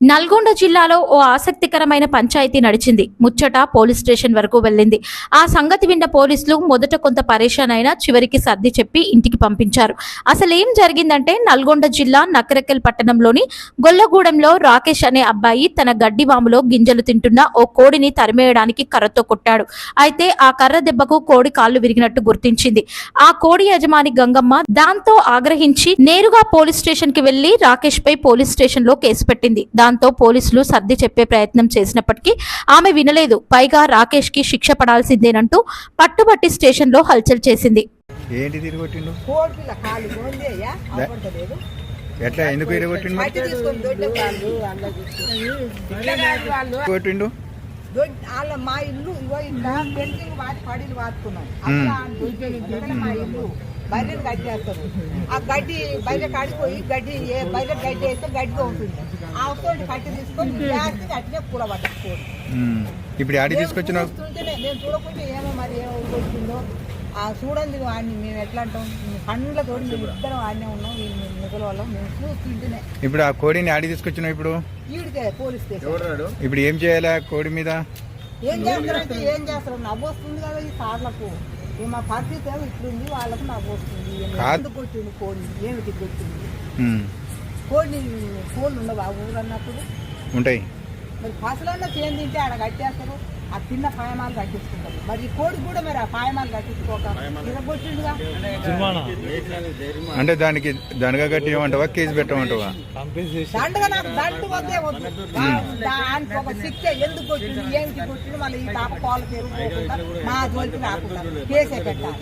నల్గొండ జిల్లాలో ఓ ఆసక్తికరమైన పంచాయతీ నడిచింది. ముచ్చట పోలీస్ స్టేషన్ వరకు వెళ్ళింది. ఆ సంగతి విన్న పోలీసులు మొదట కొంత పరేషాన్ అయినా చివరికి సర్ది చెప్పి ఇంటికి పంపించారు. అసలేం జరిగిందంటే నల్గొండ జిల్లా నకరకల్ పట్టణంలోని గొల్లగూడెంలో రాకేష్ అనే అబ్బాయి తన గడ్డి వాములో గింజలు తింటున్న ఓ కోడిని తరిమేయడానికి కర్రతో కొట్టాడు. అయితే ఆ కర్ర దెబ్బకు కోడి కాళ్ళు విరిగినట్టు గుర్తించింది. ఆ కోడి యజమాని గంగమ్మ దాంతో ఆగ్రహించి నేరుగా పోలీస్ స్టేషన్కి వెళ్ళి రాకేష్ పై పోలీస్ స్టేషన్లో కేసు పెట్టింది. దాంతో పోలీసులు సర్ది చెప్పే ప్రయత్నం చేసినప్పటికీ ఆమె వినలేదు. పైగా రాకేష్కి శిక్ష పడాల్సిందేనంటూ పట్టుబట్టి స్టేషన్లో హల్చల్ చేసింది. ఏంటి తిరగొట్టిండు ఎట్లా? ఎందుకు కొట్టిండు? వాళ్ళ మా ఇల్లు ఇగో పెయింటింగ్ వాటి పడిలు వాడుకున్నాం. అసలు ఆ మా ఇల్లు గడ్డి బర్రె కాడిపోయి గడ్డి ఏ బర్రె గడ్డి వేస్తే గడ్డిగా ఉంటుంది. కట్టి తీసుకొని అట్లే. ఇప్పుడు ఆడి చూస్తుంటేనే చూడకుంటే ఏమో మరి ఏమో వచ్చిందో. ఆ చూడండి వాడిని మేము ఎట్లా అంటాం? పండ్లతో మేము ఇద్దరం ఆడనే ఉన్నాం మిగల వాళ్ళం. మేము చూస్తుంటేనే. ఇప్పుడు ఆ కోడిని ఆడి తీసుకొచ్చినావు ఇప్పుడు? ఈడికే పోలీస్ స్టేషన్. ఇప్పుడు ఏం చేయాలి ఆ కోడి మీద? ఏం చేస్తారంటే ఏం చేస్తారు? నవ్వు వస్తుంది కదా ఈ సార్లకు. ఈ మా పరిస్థితి ఏమో ఇట్లుంది వాళ్ళకు నవ్వు వస్తుంది. కాదు. ఎందుకు కొట్టింది కోడిని? ఏమిటి కొట్టింది కోడిని కోళ్ళు ఉండవు ఆ ఊరు అన్నప్పుడు ఉంటాయి. మరి పసలన్నా చేయం తింటే ఆడ కట్టేస్తారు ఆ తిన్న పాయమాలు కట్టించుకుంటారు. మరి కోడి కూడా మరి ఆ పాయమాలు కట్టించుకోక కొట్టిండుగా అంటే దానికి దనగా కట్టి ఏమంటావా కేసు పెట్టమంటావా దండగా నాకు దండు వద్దే వద్దు. దానికి ఒక శిక్ష ఎందుకు కొట్టిండు ఏంటి కొట్టిండు మళ్ళీ ఈ తాప పాలు పెరుగుకోకుండా మా జోలికి రాకుండా కేసే పెట్టాలి.